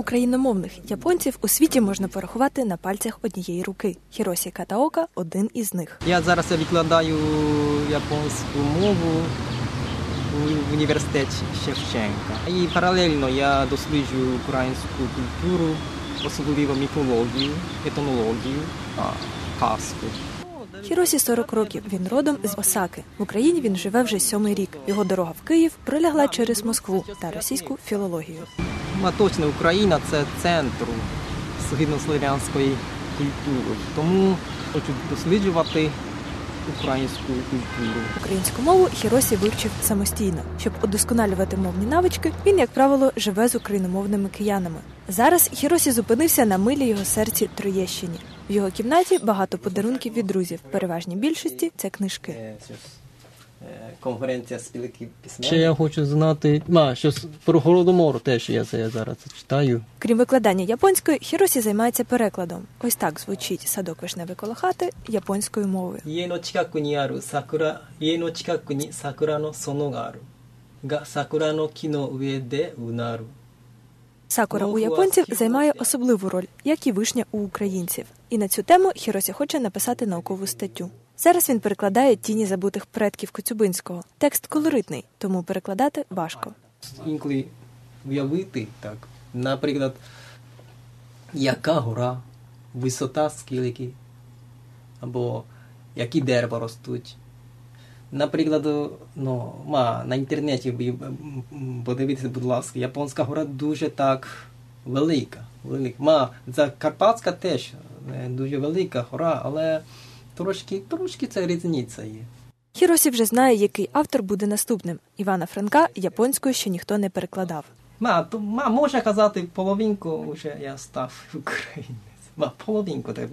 Україномовних японців у світі можна порахувати на пальцях однієї руки. Хіросі Катаока один із них. Я зараз викладаю японську мову в університеті Шевченка. І паралельно я досліджую українську культуру, особливо міфологію, етнологію, казку. Хіросі 40 років. Він родом з Осаки. В Україні він живе вже сьомий рік. Його дорога в Київ пролягла через Москву та російську філологію. Точно Україна це центр східнослов'янської культури. Тому хочу досліджувати українську культуру. Українську мову Хіросі вивчив самостійно. Щоб удосконалювати мовні навички, він, як правило, живе з україномовними киянами. Зараз Хіросі зупинився на милій його серці Троєщині. В його кімнаті багато подарунків від друзів. Переважній більшості це книжки. Е, конференція спілки письменників. Ще я хочу знати, а, що про голодомор теж я це зараз читаю. Крім викладання японської, Хіросі займається перекладом. Ось так звучить садок вишневий коло хати японською мовою. Є но чикаку ні ару сакура, є но чикаку ні сакура но соно га. Га сакура но кі уе де унару. Сакура у японців займає особливу роль, як і вишня у українців. І на цю тему Хіросі хоче написати наукову статтю. Зараз він перекладає тіні забутих предків Коцюбинського. Текст колоритний, тому перекладати важко. інколи уявити так. Наприклад, яка гора, висота скільки, або які дерева ростуть. Наприклад, ну, ма, на інтернеті подивіться, будь ласка, японська гора дуже так велика. велика. Ма, Закарпатська теж е, дуже велика гора, але трошки, трошки це різниця є. Хіросі вже знає, який автор буде наступним. Івана Франка японською ще ніхто не перекладав. Ма, то, ма, можна казати, половинку вже я став українець. Ма, половинку. Так.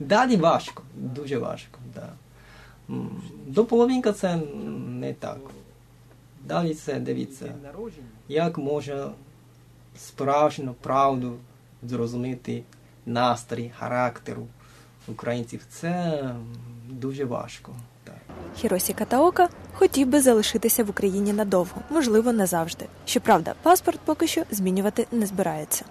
Далі важко, дуже важко. Да. До половинка це не так. Далі це дивіться, як можна справжню правду зрозуміти настрій, характеру українців. Це дуже важко. Хіросі Катаока хотів би залишитися в Україні надовго, можливо, назавжди. Щоправда, паспорт поки що змінювати не збирається.